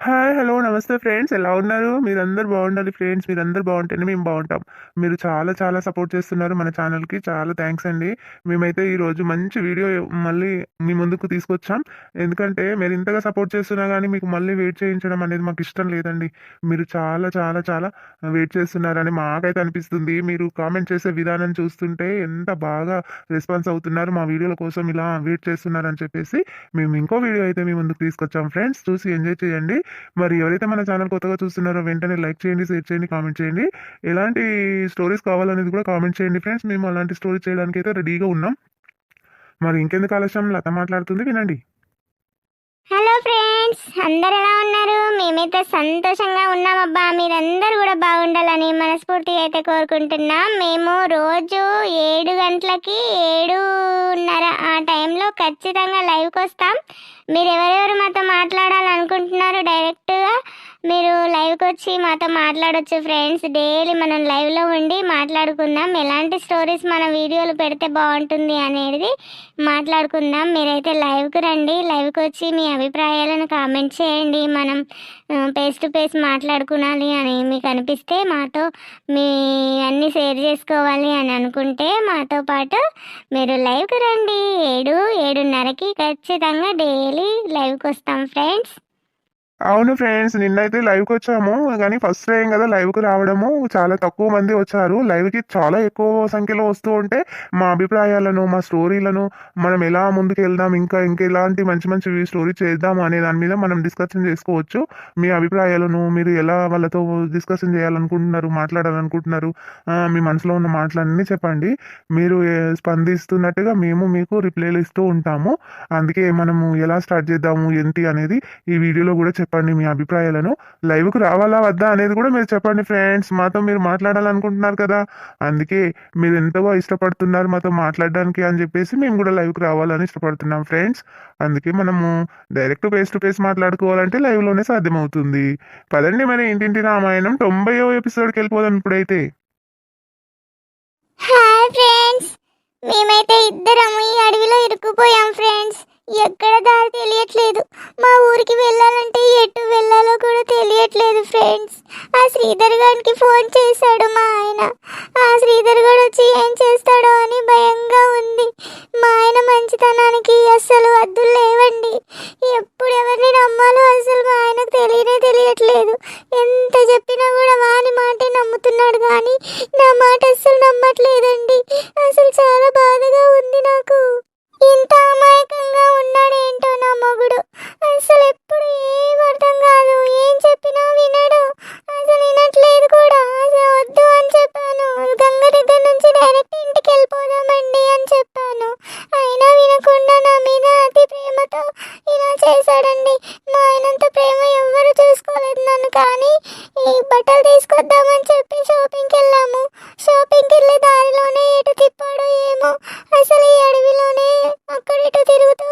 Hi hello నమస్తే friends. ఎలా ఉన్నారు? మీరందరూ బాగుండాలి ఫ్రెండ్స్. మీరందరూ బాగుంటేనే మేము బాగుంటాం. మీరు చాలా చాలా సపోర్ట్ చేస్తున్నారు మన ఛానల్కి. చాలా థ్యాంక్స్ అండి. మేమైతే ఈరోజు మంచి వీడియో మళ్ళీ మీ ముందుకు తీసుకొచ్చాం. ఎందుకంటే మీరు ఇంతగా సపోర్ట్ చేస్తున్నా కానీ మీకు మళ్ళీ వెయిట్ చేయించడం అనేది మాకు ఇష్టం లేదండి. మీరు చాలా చాలా చాలా వెయిట్ చేస్తున్నారని మాకైతే అనిపిస్తుంది. మీరు కామెంట్ చేసే విధానం చూస్తుంటే ఎంత బాగా రెస్పాన్స్ అవుతున్నారు మా వీడియోల కోసం ఇలా వెయిట్ చేస్తున్నారని చెప్పేసి మేము ఇంకో వీడియో అయితే మీ ముందుకు తీసుకొచ్చాం. ఫ్రెండ్స్ చూసి ఎంజాయ్ చేయండి. మరి ఎవరైతే మన ఛానల్ కొత్తగా చూస్తున్నారో వెంటనే లైక్ చేయండి షేర్ చేయండి కామెంట్ చేయండి. ఎలాంటి స్టోరీస్ కావాలనేది కూడా కామెంట్ చేయండి ఫ్రెండ్స్. మేము అలాంటి స్టోరీ చేయడానికి అయితే రెడీగా ఉన్నాం. మరి ఇంకెందుకు ఆలస్యం? లత మాట్లాడుతుంది. వినండి. హలో ఫ్రెండ్స్ అందరు ఎలా ఉన్నారు? మేమైతే సంతోషంగా ఉన్నామబ్బా. మీరందరూ కూడా బాగుండాలని మనస్ఫూర్తిగా అయితే కోరుకుంటున్నాం. మేము రోజు ఏడు గంటలకి ఏడున్నర ఆ టైంలో ఖచ్చితంగా లైవ్కి వస్తాం. మీరు ఎవరెవరు మాతో మాట్లాడాలనుకుంటున్నారు డైరెక్ట్గా మీరు లైవ్కి వచ్చి మాతో మాట్లాడొచ్చు ఫ్రెండ్స్ డైలీ మనం లైవ్లో ఉండి మాట్లాడుకుందాం. ఎలాంటి స్టోరీస్ మన వీడియోలు పెడితే బాగుంటుంది అనేది మాట్లాడుకుందాం. మీరైతే లైవ్కి రండి. లైవ్కి వచ్చి మీ అభిప్రాయాలను కామెంట్ చేయండి. మనం ఫేస్ టు ఫేస్ మాట్లాడుకోవాలి అని మీకు అనిపిస్తే మాతో మీ అన్నీ షేర్ చేసుకోవాలి అని అనుకుంటే మాతో పాటు మీరు లైవ్కి రండి. ఏడు ఏడున్నరకి ఖచ్చితంగా డైలీ లైవ్కి వస్తాం ఫ్రెండ్స్ అవును ఫ్రెండ్స్ నిన్నైతే లైవ్కి వచ్చాము. కానీ ఫస్ట్ టైం కదా లైవ్కి రావడము. చాలా తక్కువ మంది వచ్చారు. లైవ్కి చాలా ఎక్కువ సంఖ్యలో వస్తూ ఉంటే మా అభిప్రాయాలను మా స్టోరీలను మనం ఎలా ముందుకు వెళ్దాం ఇంకా ఇంకా ఎలాంటి మంచి మంచి స్టోరీ చేద్దాం అనే దాని మీద మనం డిస్కషన్ చేసుకోవచ్చు. మీ అభిప్రాయాలను మీరు ఎలా వాళ్ళతో డిస్కషన్ చేయాలనుకుంటున్నారు మాట్లాడాలనుకుంటున్నారు మీ మనసులో ఉన్న మాటలన్నీ చెప్పండి. మీరు స్పందిస్తున్నట్టుగా మేము మీకు రిప్లైలు ఇస్తూ ఉంటాము. అందుకే మనము ఎలా స్టార్ట్ చేద్దాము ఏంటి అనేది ఈ వీడియోలో కూడా చెప్పండి మీ అభిప్రాయాలను. లైవ్కు రావాలా వద్దా అనేది కూడా మీరు చెప్పండి ఫ్రెండ్స్. మాతో మీరు మాట్లాడాలనుకుంటున్నారు కదా. అందుకే మీరు ఎంతగా ఇష్టపడుతున్నారు మాతో మాట్లాడడానికి అని చెప్పేసి మేము కూడా లైవ్కి రావాలని ఇష్టపడుతున్నాం ఫ్రెండ్స్. అందుకే మనము డైరెక్ట్ ఫేస్ టు ఫేస్ మాట్లాడుకోవాలంటే లైవ్లోనే సాధ్యమవుతుంది. పదండి మరి ఇంటింటి రామాయణం తొంభైవ ఎపిసోడ్కి వెళ్ళిపోదాం ఇప్పుడైతే. హాయ్ ఫ్రెండ్స్ మేమైతే ఇద్దరము ఈ అడవిలో ఇరుక్కుపోయాం ఫ్రెండ్స్. ఎక్కడ దారి తెలియట్లేదు. మా ఊరికి వెళ్ళాలంటే ఎటు వెళ్ళాలో కూడా తెలియట్లేదు ఫ్రెండ్స్ ఆ శ్రీధర్ గారికి ఫోన్ చేశాడు మా ఆయన. ఆ శ్రీధర్ గారు వచ్చి ఏం చేస్తాడో అని భయంగా ఉంది. మా ఆయన మంచితనానికి అస్సలు వద్దు మా ప్రేమ ఎవ్వరు చూసుకోలేదు నన్ను కానీ ఈ బట్టలు తీసుకొద్దామని చెప్పి షాపింగ్కి వెళ్ళాము. షాపింగ్కి వెళ్ళే దారిలోనే ఎటు తిప్పాడో ఏమో అసలు ఈ అడవిలోనే అక్కడ ఇటు తిరుగుతూ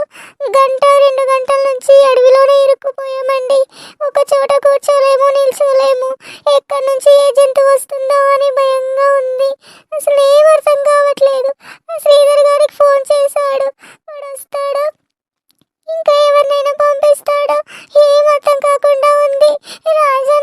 గంట రెండు గంటల నుంచి అడవిలోనే ఇరుక్కుపోయామండి. ఒక చోట కూర్చోలేము నిల్చోలేము. ఎక్కడి నుంచి ఏ జంతువు వస్తుందో అని భయంగా ఉంది. అసలు ఏం అర్థం కావట్లేదు. శ్రీధర్ గారికి ఫోన్ చేశాడు. వాడు వస్తాడు? ఇంకా ఎవరినైనా పంపిస్తాడో? ఏం అర్థం కాకుండా ఉంది. రాజా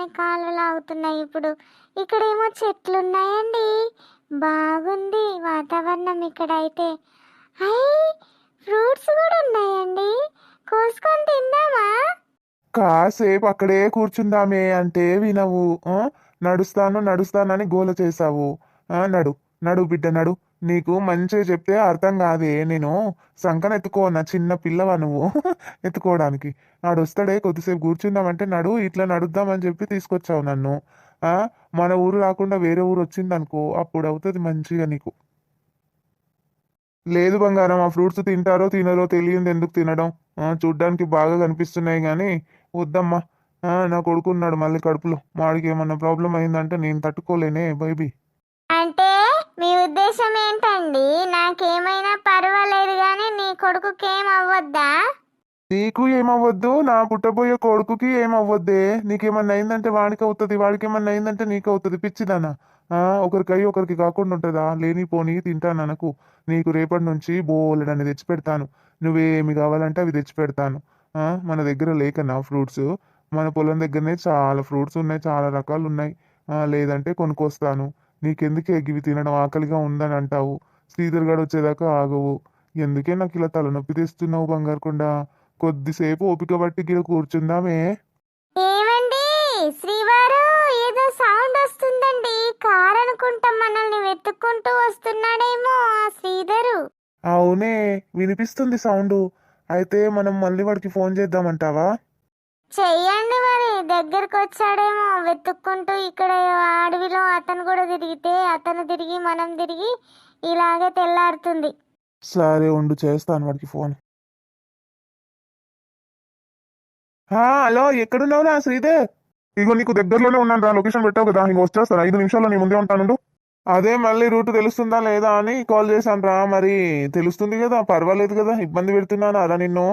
కానీ కాళ్ళు లాగుతున్నాయి ఇప్పుడు. ఇక్కడేమో చెట్లు ఉన్నాయండి బాగుంది వాతావరణం ఇక్కడైతే. అయ్యి ఫ్రూట్స్ కూడా ఉన్నాయండి. కోసుకొని తిందామా? కాసేపు అక్కడే కూర్చుందామే అంటే వినవు. ఆ? నడుస్తాను నడుస్తానని గోల చేసావు ఆ, నడు నడు బిడ్డ నడు. నీకు మంచిగా చెప్తే అర్థం కాదే. నేను సంకన ఎత్తుకోనా చిన్న పిల్లవా నువ్వు? ఎత్తుకోవడానికి. నాడు వస్తాడే కొద్దిసేపు కూర్చుందామంటే నడు ఇట్లా నడుద్దామని చెప్పి తీసుకొచ్చావు నన్ను. మన ఊరు రాకుండా వేరే ఊరు వచ్చిందనుకో అప్పుడు అవుతుంది మంచిగా నీకు. లేదు బంగారం ఆ ఫ్రూట్స్ తింటారో తినరో తెలియదు ఎందుకు తినడం? చూడ్డానికి బాగా కనిపిస్తున్నాయి కానీ వద్దమ్మా. నా కొడుకున్నాడు మళ్ళీ కడుపులో. మాడికి ఏమన్నా ప్రాబ్లం అయిందంటే నేను తట్టుకోలేనే బేబీ. అంటే మీ ఏంటండి? నాకేమైనా పర్వాలేదు కానీ నీ కొడుకుకేం అవ్వద్దా? నీకు ఏమవ్వద్దు? నా పుట్టబోయే కొడుకుకి ఏమవ్వద్దే? నీకేమన్నా అయిందంటే వాడికి అవుతుంది వాడికి ఏమన్నా అయిందంటే నీకు అవుతుంది పిచ్చిదానా? ఆ, ఒకరికి అయ్యి ఒకరికి కాకుండా ఉంటుందా? లేని పోనీ తింటాను అనకు. నీకు రేపటి నుంచి బోలెడని తెచ్చి పెడతాను నువ్వేమి కావాలంటే అవి తెచ్చి పెడతాను మన దగ్గర లేకనా ఫ్రూట్స్? మన పొలం దగ్గరనే చాలా ఫ్రూట్స్ ఉన్నాయి చాలా రకాలు ఉన్నాయి లేదంటే కొనుక్కొస్తాను. నీకెందుకే ఇవి తినడం ఆకలిగా ఉందని అంటావు? శ్రీధర్ గడు వచ్చేదాకా ఆగవు. ఎందుకే నాకు ఇలా తలనొప్పి తెస్తున్నావు బంగారు కొండ? కొద్దిసేపు ఓపిక పట్టి గిడ కూర్చుందామే. ఏమండి శ్రీవారు ఏదో సౌండ్ వస్తుందండి. కార్ అనుకుంటాం మనల్ని వెతుక్కుంటూ వస్తున్నాడేమో ఆ శ్రీధరు. అవునే వినిపిస్తుంది సౌండ్. అయితే మనం మళ్ళీ వాడికి ఫోన్ చేద్దామంటావా? చెయ్యండి మరి. దగ్గరకు వచ్చాడేమో వెతుక్కుంటూ ఇక్కడ అడవిలో అతను కూడా తిరిగితే అతను తిరిగి మనం తిరిగి ఇలాగే తెల్లారుతుంది. సరే ఉండు. చేస్తాను వాడికి ఫోన్. హలో ఎక్కడున్నావురా శ్రీధర్ ఇగో నీకు దగ్గరలోనే ఉన్నాను రా. లొకేషన్ పెట్టావు కదా. నీకు వచ్చేస్తాను. ఐదు నిమిషాల్లో నీ ముందే ఉంటాను అదే మళ్ళీ రూట్ తెలుస్తుందా లేదా అని కాల్ చేశాను రా. మరి తెలుస్తుంది కదా. పర్వాలేదు కదా. ఇబ్బంది పెడుతున్నాను అలా నిన్ను?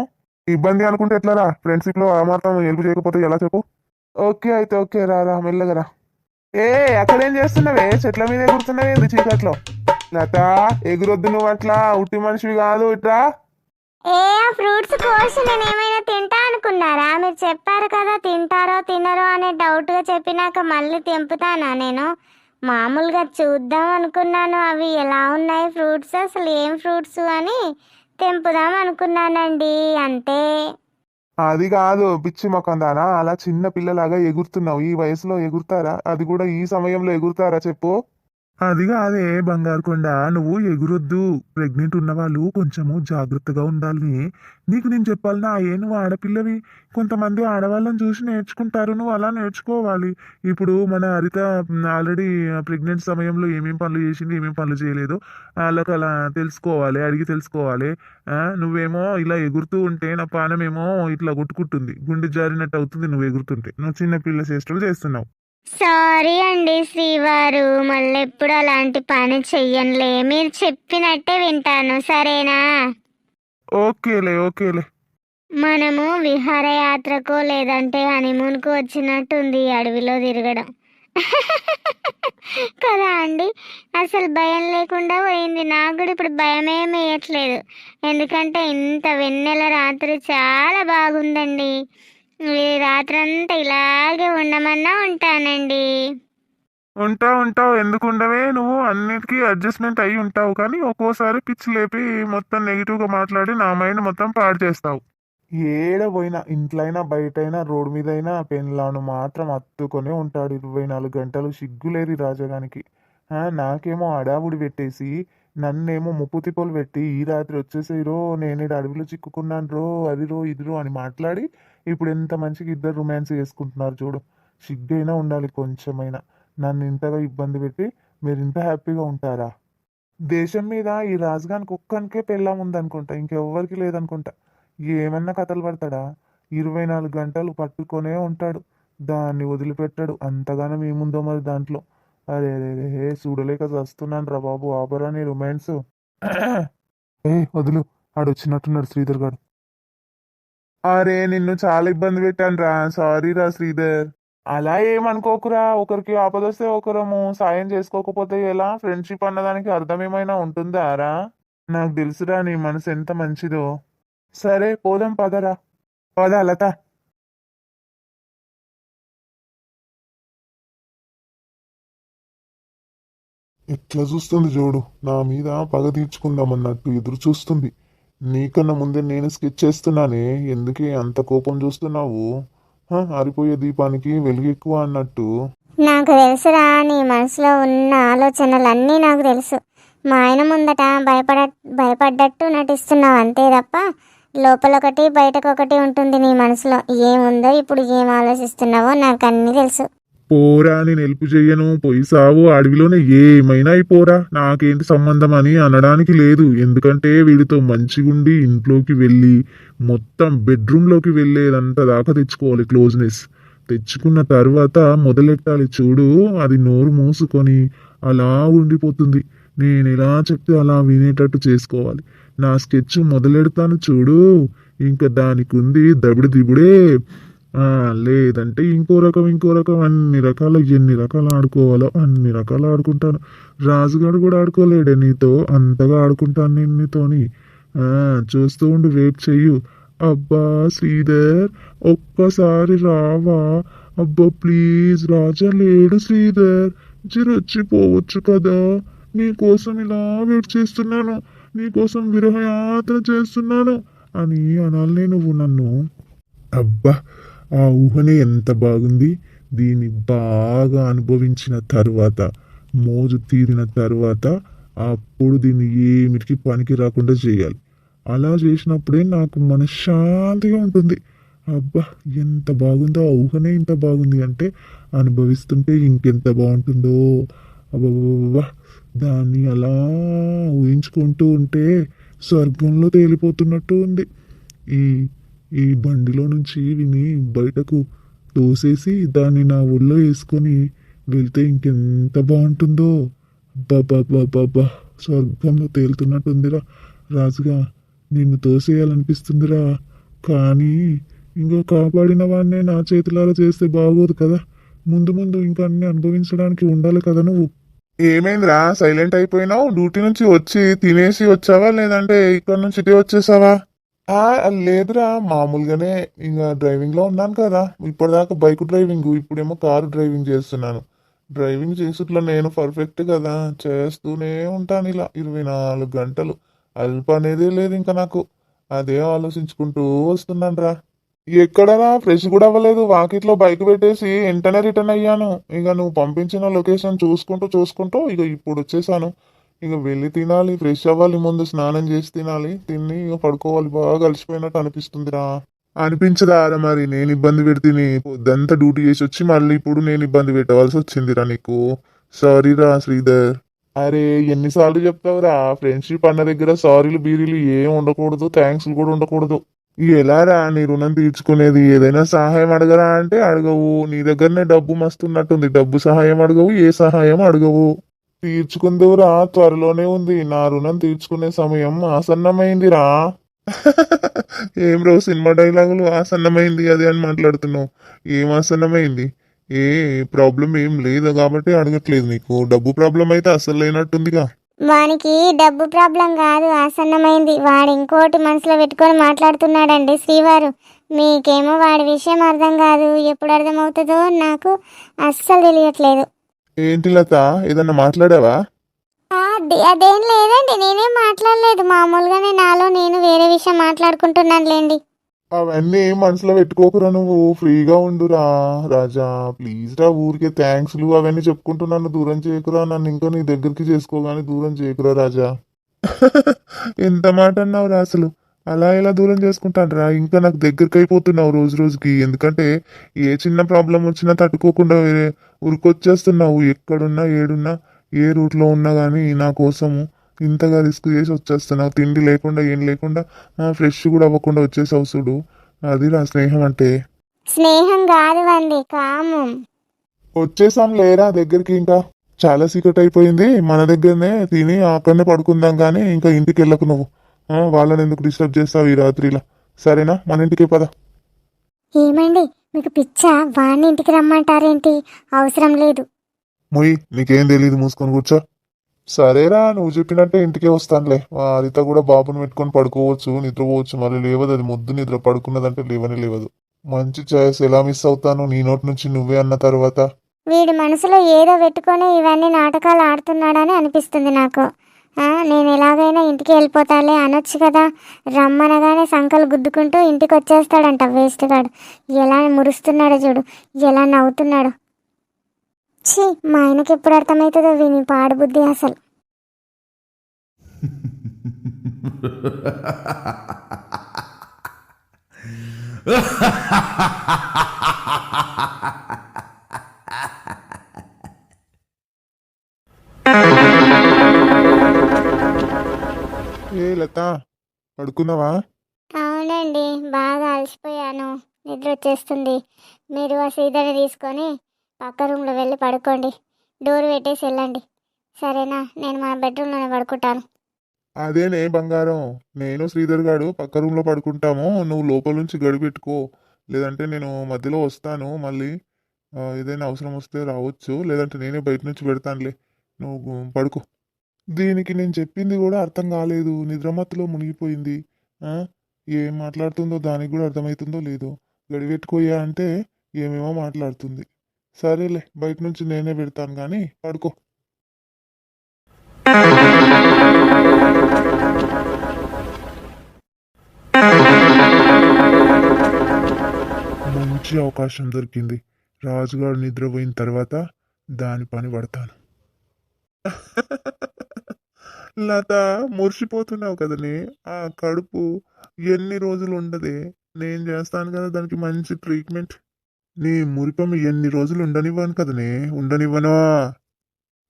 ఇబ్బంది అనుకుంటే ఎట్లా రా ఫ్రెండ్షిప్లో ఆ మాత్రం హెల్ప్ చేయకపోతే ఎలా చెప్పు? ఓకే అయితే ఓకే రా రా మెల్లగా రా. ఏ అక్కడేం చేస్తున్నావే? చెట్ల మీద ఎగురుతున్నావే ఏంది చీకట్లో? లత ఎగురొద్దు నువ్వు అట్లా ఉట్టి మనిషివి కాదు ఇట్రా. ఏ ఫ్రూట్స్ కోసి నేను ఏమైనా తింటా అనుకున్నారా? మీరు చెప్పారు కదా తింటారో తినరో అనే డౌట్గా చెప్పినాక మళ్ళీ తెంపుతానా నేను? మామూలుగా చూద్దాం అనుకున్నాను అవి ఎలా ఉన్నాయి ఫ్రూట్స్? అసలు ఏం ఫ్రూట్స్ అని? తెంపుదాం అనుకున్నానండి అంతే అది కాదు పిచ్చి మొకందానా అలా చిన్న పిల్లలాగా ఎగురుతున్నావు. ఈ వయసులో ఎగురుతారా? అది కూడా ఈ సమయంలో ఎగురుతారా చెప్పు. అది కాదే బంగారు కొండ. నువ్వు ఎగురొద్దు. ప్రెగ్నెంట్ ఉన్న వాళ్ళు కొంచెము జాగ్రత్తగా ఉండాలి. నీకు నేను చెప్పాలనా ఏ నువ్వు ఆడపిల్లవి. కొంతమంది ఆడవాళ్ళని చూసి నేర్చుకుంటారు. నువ్వు అలా నేర్చుకోవాలి. ఇప్పుడు మన హరిత ఆల్రెడీ ప్రెగ్నెంట్ సమయంలో ఏమేం పనులు చేసింది ఏమేం పనులు చేయలేదు. వాళ్ళకి అలా తెలుసుకోవాలి అడిగి తెలుసుకోవాలి. నువ్వేమో ఇలా ఎగురుతూ ఉంటే నా పానమేమో ఇట్లా కొట్టుకుంటుంది. గుండె జారినట్టు అవుతుంది నువ్వు ఎగురుతుంటే. నువ్వు చిన్నపిల్ల చేష్టలు చేస్తున్నావు. సారీ అండి శ్రీవారు. మళ్ళీ ఎప్పుడు అలాంటి పని చెయ్యనులే. మీరు చెప్పినట్టే వింటాను. సరేనా? ఓకేలే ఓకేలే. మనము విహారయాత్రకో లేదంటే హనీమూన్కు వచ్చినట్టుంది ఈ అడవిలో తిరగడం. కదా అండి? అసలు భయం లేకుండా పోయింది. నాకు కూడా ఇప్పుడు భయమేం వేయట్లేదు ఎందుకంటే ఇంత వెన్నెల రాత్రి చాలా బాగుందండి. రాత్రంతా ఇలాగే ఉండమన్నా ఉంటానండి. ఉంటావు ఉంటావు ఎందుకు ఉండవే? నువ్వు అన్నిటికీ అడ్జస్ట్మెంట్ అయి ఉంటావు కానీ ఒక్కోసారి పిచ్చి లేపి మొత్తం నెగిటివ్గా మాట్లాడి నా మైండ్ మొత్తం పాడు చేస్తావు. ఏడ పోయినా ఇంట్లైనా బయటైనా రోడ్ మీద అయినా పెన్లాను మాత్రం అత్తుకొనే ఉంటాడు ఇరవై నాలుగు గంటలు. సిగ్గులేది రాజగానికి. ఆ, నాకేమో అడావుడి పెట్టేసి నన్నేమో ముప్పు తిప్పలు పెట్టి ఈ రాత్రి వచ్చేసేయి రో నేను అడవిలో చిక్కుకున్నాను రో అది రో ఇది రో అని మాట్లాడి ఇప్పుడు ఎంత మంచిగా ఇద్దరు రొమాన్స్ చేసుకుంటున్నారు చూడు. సిగ్గైనా ఉండాలి కొంచెమైనా. నన్ను ఇంతగా ఇబ్బంది పెట్టి మీరు ఇంత హ్యాపీగా ఉంటారా? దేశం మీద ఈ రాజుగానికి ఒక్కనికే పెళ్ళాం ఉందనుకుంటా. ఇంకెవ్వరికి లేదనుకుంటా. ఏమన్నా కథలు పడతాడా? ఇరవై నాలుగు గంటలు పట్టుకొనే ఉంటాడు. దాన్ని వదిలిపెట్టాడు. అంతగానం ఏముందో మరి దాంట్లో. అరే రే రే చూడలేక చస్తున్నాను రా బాబు. ఆపరా నీ రొమాన్స్ ఏ వదులు. ఆడొచ్చినట్టున్నాడు శ్రీధర్ గారు. అరే నిన్ను చాలా ఇబ్బంది పెట్టాను రా సారీ రా శ్రీధర్. అలా ఏమనుకోకురా ఒకరికి ఆపదొస్తే ఒకరము. సాయం చేసుకోకపోతే ఎలా? ఫ్రెండ్షిప్ అన్నదానికి అర్థం ఏమైనా ఉంటుందా రా? నాకు తెలుసురా నీ మనసు ఎంత మంచిదో. సరే పోదాం పదరా. పద లత. ఎట్లా చూస్తుంది చూడు. నా మీద పగ తీర్చుకుందామన్నట్టు ఎదురు చూస్తుంది. నీకన్నా ముందే నేను స్కెచ్ చేస్తున్నానే. ఎందుకే అంత కోపం చూస్తున్నావు? ఆరిపోయే దీపానికి వెలుగు ఎక్కువ అన్నట్టు. నాకు తెలుసురా నీ మనసులో ఉన్న ఆలోచనలన్నీ నాకు తెలుసు. మా ఆయన ముందట భయపడ భయపడ్డట్టు నటిస్తున్నావు అంతే తప్ప లోపల ఒకటి బయటకు ఒకటి ఉంటుంది నీ మనసులో. ఏముందో ఇప్పుడు ఏం ఆలోచిస్తున్నావో నాకు అన్నీ తెలుసు. పోరా నేను హెల్ప్ చెయ్యను పోయి సావు అడవిలోనే ఏమైనా అయిపోరా. నాకేంటి సంబంధం అని అనడానికి లేదు. ఎందుకంటే వీడితో మంచిగుండి ఇంట్లోకి వెళ్ళి మొత్తం బెడ్రూమ్లోకి వెళ్ళేదంతా దాకా తెచ్చుకోవాలి క్లోజ్నెస్. తెచ్చుకున్న తర్వాత మొదలెట్టాలి చూడు అది నోరు మూసుకొని అలా ఉండిపోతుంది. నేను ఎలా చెప్తే అలా వినేటట్టు చేసుకోవాలి. నా స్కెచ్ మొదలెడతాను చూడు. ఇంకా దానికి ఉంది దబిడి దిబుడే లేదంటే ఇంకో రకం ఇంకో రకం అన్ని రకాల ఎన్ని రకాలు ఆడుకోవాలో అన్ని రకాలు ఆడుకుంటాను. రాజుగాడు కూడా ఆడుకోలేడే నీతో అంతగా ఆడుకుంటాను నేను నీతోని. చూస్తూ ఉండు వెయిట్ చెయ్యు. అబ్బా శ్రీధర్ ఒక్కసారి రావా? అబ్బా ప్లీజ్ రాజా లేడు శ్రీధర్. చిరొచ్చిపోవచ్చు కదా. నీకోసం ఇలా వెయిట్ చేస్తున్నాను. నీకోసం విరహయాత్ర చేస్తున్నాను అని అనాలనే నువ్వు నన్ను. అబ్బా ఆ ఊహనే ఎంత బాగుంది? దీన్ని బాగా అనుభవించిన తర్వాత మోజు తీరిన తర్వాత అప్పుడు దీన్ని ఏమిటికి పనికి రాకుండా చేయాలి. అలా చేసినప్పుడే నాకు మనశ్శాంతిగా ఉంటుంది. అబ్బా ఎంత బాగుందో ఆ ఊహనే ఇంత బాగుంది అంటే అనుభవిస్తుంటే ఇంకెంత బాగుంటుందో. అబ్బా దాన్ని అలా ఊహించుకుంటూ ఉంటే స్వర్గంలో తేలిపోతున్నట్టు ఉంది. ఈ ఈ బండిలో నుంచి విని బయటకు తోసేసి దాన్ని నా ఒళ్ళో వేసుకొని వెళ్తే ఇంకెంత బాగుంటుందో. బాబా స్వర్గంలో తేలుతున్నట్టుందిరా. రాజుగా నిన్ను తోసేయాలనిపిస్తుందిరా. కానీ ఇంకా కాపాడిన వాడినే నా చేతులారా చేస్తే బాగోదు కదా. ముందు ముందు ఇంకా అన్ని అనుభవించడానికి ఉండాలి కదా నువ్వు. ఏమైందిరా? సైలెంట్ అయిపోయినావు? డ్యూటీ నుంచి వచ్చి తినేసి వచ్చావా? లేదంటే ఇక్కడ నుంచి వచ్చేసావా? లేదురా. మామూలుగానే ఇంకా డ్రైవింగ్లో ఉన్నాను కదా. ఇప్పటిదాకా బైక్ డ్రైవింగ్ ఇప్పుడేమో కారు డ్రైవింగ్ చేస్తున్నాను. డ్రైవింగ్ చేసుట్లో నేను పర్ఫెక్ట్ కదా. చేస్తూనే ఉంటాను ఇలా ఇరవై నాలుగు గంటలు. అల్ప అనేదే లేదు ఇంకా నాకు. అదే ఆలోచించుకుంటూ వస్తున్నాను రా ఎక్కడరా? ఫ్రెష్ కూడా అవ్వలేదు. వాకిట్లో బైక్ పెట్టేసి వెంటనే రిటర్న్ అయ్యాను. ఇక నువ్వు పంపించిన లొకేషన్ చూసుకుంటూ చూసుకుంటూ ఇక ఇప్పుడు వచ్చేసాను. ఇక వెళ్ళి తినాలి ఫ్రెష్ అవ్వాలి ముందు స్నానం చేసి తినాలి. తిని ఇక పడుకోవాలి బాగా అలసిపోయినట్టు అనిపిస్తుందిరా. అనిపించదారా మరి? నేను ఇబ్బంది పెడితే పొద్దంతా డ్యూటీ చేసి వచ్చి మళ్ళీ ఇప్పుడు నేను ఇబ్బంది పెట్టవలసి వచ్చిందిరా నీకు. సారీరా శ్రీధర్. అరే ఎన్నిసార్లు చెప్తావురా? ఫ్రెండ్షిప్ అన్న దగ్గర సారీలు బీరీలు ఏం ఉండకూడదు థ్యాంక్స్లు కూడా ఉండకూడదు. ఎలా రా నీ రుణం తీర్చుకునేది? ఏదైనా సహాయం అడగరా అంటే అడగవు. నీ దగ్గరనే డబ్బు మస్తున్నట్టుంది డబ్బు సహాయం అడగవు ఏ సహాయం అడగవు. తీర్చుకుందువురా త్వరలోనే ఉంది. నా రుణం తీర్చుకునే సమయం ఆసన్నమైందిరా. ఏం రో సినిమా డైలాగులు ఆసన్నమైంది అది అని మాట్లాడుతున్నావు. ఏం ఆసన్నమైంది? ఏ ప్రాబ్లం ఏం లేదు కాబట్టి అడగట్లేదు నీకు. డబ్బు ప్రాబ్లం అయితే అసలు లేనట్టుందిగా. వానికి డబ్బు ప్రాబ్లం కాదు ఆసన్నమైంది. వాడు ఇంకోటి మనసులో పెట్టుకొని మాట్లాడుతున్నాడండి శ్రీవారు. మీకేమో వాడి విషయం అర్థం కాదు. ఎప్పుడు అర్థమవుతుందో నాకు అస్సలు తెలియట్లేదు. ఏంటి లత? ఏదన్నా మాట్లాడావా? అది- లేదండి నేనేం మాట్లాడలేదు. మామూలుగానే నాలో నేను వేరే విషయం మాట్లాడుకుంటున్నానులేండి. అవన్నీ మనసులో పెట్టుకోకురా నువ్వు? ఫ్రీగా ఉండురా రాజా. ప్లీజ్ రా ఊరికే థ్యాంక్స్లు అవన్నీ చెప్పుకుంటూ నన్ను దూరం చేయకురా. నన్ను ఇంకా నీ దగ్గరికి చేసుకోగానే దూరం చేయకురా రాజా. ఎంత మాట అన్నావురా అసలు? అలా ఎలా దూరం చేసుకుంటానురా? ఇంకా నాకు దగ్గరికి అయిపోతున్నావు రోజు రోజుకి. ఎందుకంటే ఏ చిన్న ప్రాబ్లం వచ్చినా తట్టుకోకుండా వేరే ఉరికొచ్చేస్తున్నావు. ఎక్కడున్నా ఏడున్నా ఏ రూట్లో ఉన్నా కానీ నా కోసము ఇంతగా రిస్క్ చేసి వచ్చేస్తున్నావు. తిండి లేకుండా ఏం లేకుండా ఫ్రెష్ కూడా అవ్వకుండా వచ్చేసావు చూడు. అది నా స్నేహం అంటే. స్నేహం కాదు వంది కామం. వచ్చేసాం లేరా దగ్గరికి ఇంకా? చాలా సీక్రెట్ అయిపోయింది. మన దగ్గరనే తిని అక్కడనే పడుకుందాం కానీ ఇంకా ఇంటికి వెళ్ళకు నువ్వు. వాళ్ళని ఎందుకు డిస్టర్బ్ చేస్తావు ఈ రాత్రిలా? సరేనా? మన ఇంటికి పద. ఏమండి? మీకు పిచ్చా? వాడిని ఇంటికి రమ్మంటారేంటి? అవసరం లేదు. మొయ్ నీకేం తెలియదు మూసుకొని కూర్చో. సరేరా నువ్వు చెప్పినట్టే ఇంటికే వస్తానులే. వారితో కూడా బాబుని పెట్టుకొని పడుకోవచ్చు నిద్రపోవచ్చు. మళ్ళీ లేవదు అది ముద్దు నిద్ర. పడుకున్నదంటే లేవని లేవదు. మంచి చాయిస్ ఎలా మిస్ అవుతాను నీ నోటి నుంచి నువ్వే అన్న తర్వాత. వీడి మనసులో ఏదో పెట్టుకొని ఇవన్నీ నాటకాలు ఆడుతున్నాడని అనిపిస్తుంది నాకు. నేను ఎలాగైనా ఇంటికి వెళ్ళిపోతాలే అనొచ్చు కదా. రమ్మనగానే సంకలు గుద్దుకుంటూ ఇంటికి వచ్చేస్తాడంట వేస్ట్ గాడు. ఎలా మురుస్తున్నాడో చూడు ఎలా నవ్వుతున్నాడు. ఛీ మా ఆయనకి ఎప్పుడు అర్థమవుతుందో విని పాడు ha అసలు. ha లత పడుకున్నావా? అవునండి. బాగా అలసిపోయాను. నిద్ర వచ్చేస్తుంది. మీరు ఆ సీదని తీసుకొని పక్క రూమ్లో వెళ్ళి పడుకోండి. డోర్ పెట్టేసి వెళ్ళండి. సరేనా? నేను మా బెడ్రూమ్లోనే పడుకుంటాను. అదేనే బంగారం. నేను శ్రీధర్ గాడు పక్క రూమ్లో పడుకుంటాము. నువ్వు లోపల నుంచి గడి పెట్టుకో. లేదంటే నేను మధ్యలో వస్తాను. మళ్ళీ ఏదైనా అవసరం వస్తే రావచ్చు. లేదంటే నేనే బయట నుంచి పెడతానులే. నువ్వు పడుకో. దీనికి నేను చెప్పింది కూడా అర్థం కాలేదు. నిద్రమత్తులో మునిగిపోయింది. ఏం మాట్లాడుతుందో దానికి కూడా అర్థమవుతుందో లేదో. గడిపెట్టుకోయా అంటే ఏమేమో మాట్లాడుతుంది. సరేలే బయట నుంచి నేనే పెడతాను కానీ పడుకో. మంచి అవకాశం దొరికింది. రాజుగారు నిద్రపోయిన తర్వాత దాని పని పడతాను. లత మురిసిపోతున్నావు కదనే ఆ కడుపు ఎన్ని రోజులు ఉండదే. నేను చేస్తాను కదా దానికి మంచి ట్రీట్మెంట్. నీ మురిపం ఎన్ని రోజులు ఉండనివ్వను కదనే ఉండనివ్వను?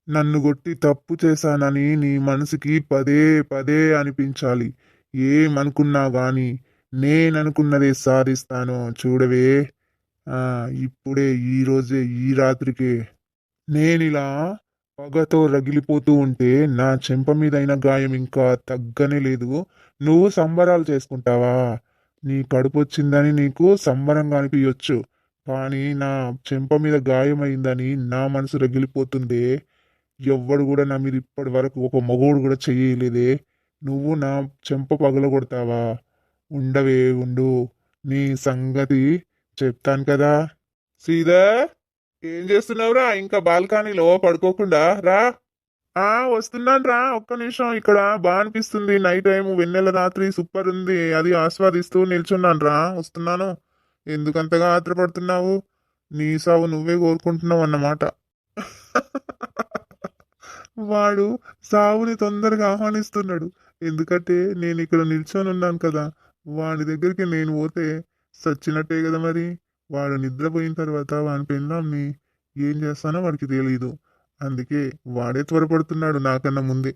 నన్ను కొట్టి తప్పు చేశానని నీ మనసుకి పదే పదే అనిపించాలి. ఏమనుకున్నా గాని నేననుకున్నదే సాధిస్తాను చూడవే. ఆ ఇప్పుడే ఈరోజే ఈ రాత్రికే. నేనిలా పగతో రగిలిపోతూ ఉంటే నా చెంప మీదైన గాయం ఇంకా తగ్గనే లేదు. నువ్వు సంబరాలు చేసుకుంటావా? నీ కడుపు వచ్చిందని నీకు సంబరంగా అనిపించచ్చు కానీ నా చెంప మీద గాయమైందని నా మనసు రగిలిపోతుందే. ఎవ్వడు కూడా నా మీద ఇప్పటి వరకు ఒక మగోడు కూడా చెయ్యలేదే. నువ్వు నా చెంప పగలగొడతావా? ఉండవే ఉండు. నీ సంగతి చెప్తాను కదా. సీదా! ఏం చేస్తున్నావురా ఇంకా బాల్కనీలో పడుకోకుండా రా. ఆ వస్తున్నాను రా. ఒక్క నిమిషం ఇక్కడ బాగా అనిపిస్తుంది. నైట్ టైం వెన్నెల రాత్రి సూపర్ ఉంది. అది ఆస్వాదిస్తూ నిల్చున్నాను రా. వస్తున్నాను. ఎందుకంతగా ఆత్రపడుతున్నావు? నీ సావు నువ్వే కోరుకుంటున్నావు అన్నమాట. వాడు సావుని తొందరగా ఆహ్వానిస్తున్నాడు. ఎందుకంటే నేను ఇక్కడ నిల్చొని ఉన్నాను కదా. వాడి దగ్గరికి నేను పోతే సచ్చినట్టే కదా మరి. వాడు నిద్రపోయిన తర్వాత వాని పెళ్ళాంని ఏం చేస్తానో వాడికి తెలియదు అందుకే వాడే త్వరపడుతున్నాడు నాకన్నా ముందే.